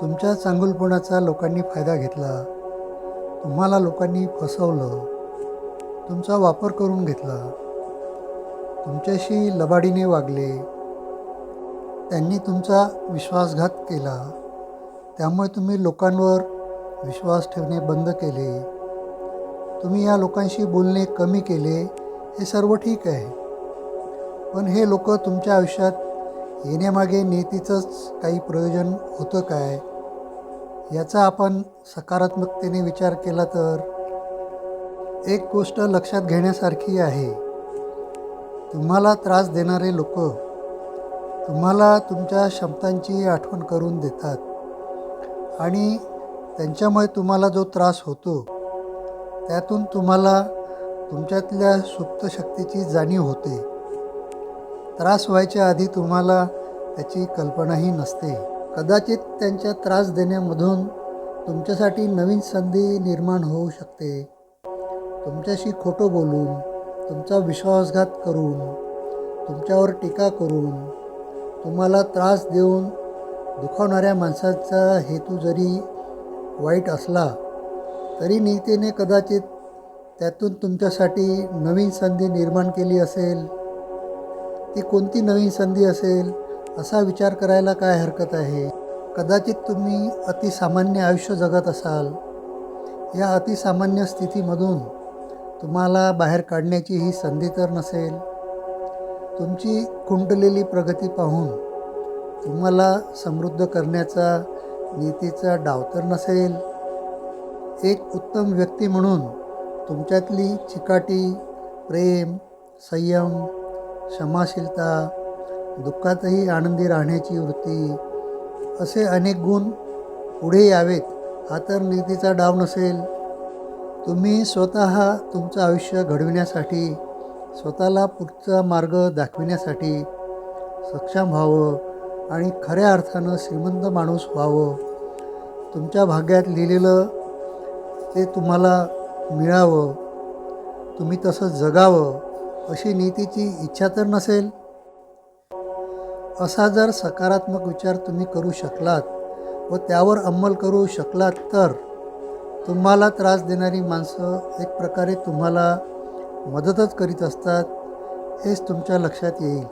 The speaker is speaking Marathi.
तुमच्या चांगुलपणाचा लोकांनी फायदा घेतला. तुम्हाला लोकांनी फसवलं. तुमचा वापर करून घेतला. तुमच्याशी लबाडीने वागले. त्यांनी तुमचा विश्वासघात केला. त्यामुळे तुम्ही लोकांवर विश्वास ठेवणे बंद केले. तुम्ही या लोकांशी बोलणे कमी केले हे सर्व ठीक आहे. पण हे लोक तुमच्या आयुष्यात येण्यामागे नेतीचंच काही प्रयोजन होतं काय? याचा आपण सकारात्मकतेने विचार केला तर? एक गोष्ट लक्षात घेण्यासारखी आहे. तुम्हाला त्रास देणारे लोक तुम्हाला तुमच्या क्षमतांची आठवण करून देतात. आणि त्यांच्यामुळे तुम्हाला जो त्रास होतो त्यातून तुम्हाला तुमच्यातल्या सुप्त शक्तीची जाणीव होते. त्रास व्हायच्या आधी तुम्हाला त्याची कल्पनाही नसते. कदाचित त्यांच्या त्रास देण्यामधून तुमच्यासाठी नवीन संधी निर्माण होऊ शकते. तुमच्याशी खोटं बोलून तुमचा विश्वासघात करून तुमच्यावर टीका करून तुम्हाला त्रास देऊन दुखावणाऱ्या माणसाचा हेतू जरी वाईट असला तरी नीतीने कदाचित त्यातून तुमच्यासाठी नवीन संधी निर्माण केली असेल. ती कोणती नवीन संधी असेल असा विचार करायला काय हरकत आहे? कदाचित तुम्ही अतिसामान्य आयुष्य जगत असाल. या अतिसामान्य स्थितीमधून तुम्हाला बाहेर काढण्याची ही संधी तर नसेल. तुमची खुंटलेली प्रगती पाहून तुम्हाला समृद्ध करण्याचा नीतीचा डाव तर नसेल. एक उत्तम व्यक्ती म्हणून तुमच्यातली चिकाटी प्रेम संयम क्षमाशीलता दुःखातही आनंदी राहण्याची वृत्ती असे अनेक गुण पुढे यावेत. हा तर नीतीचा डाव नसेल. तुम्ही स्वतः तुमचं आयुष्य घडविण्यासाठी स्वतःला पुढचा मार्ग दाखविण्यासाठी सक्षम व्हावं आणि खऱ्या अर्थानं श्रीमंत माणूस व्हावं. तुमच्या भाग्यात लिहिलेलं ते तुम्हाला मिळावं. तुम्ही तसं जगावं. अशी नीतीची इच्छा तर नसेल? असा जर सकारात्मक विचार तुम्ही करू शकलात व त्यावर अंमल करू शकलात तर तुम्हाला त्रास देणारी माणसं एक प्रकारे तुम्हाला मदतच करीत असतात हेच तुमच्या लक्षात येईल.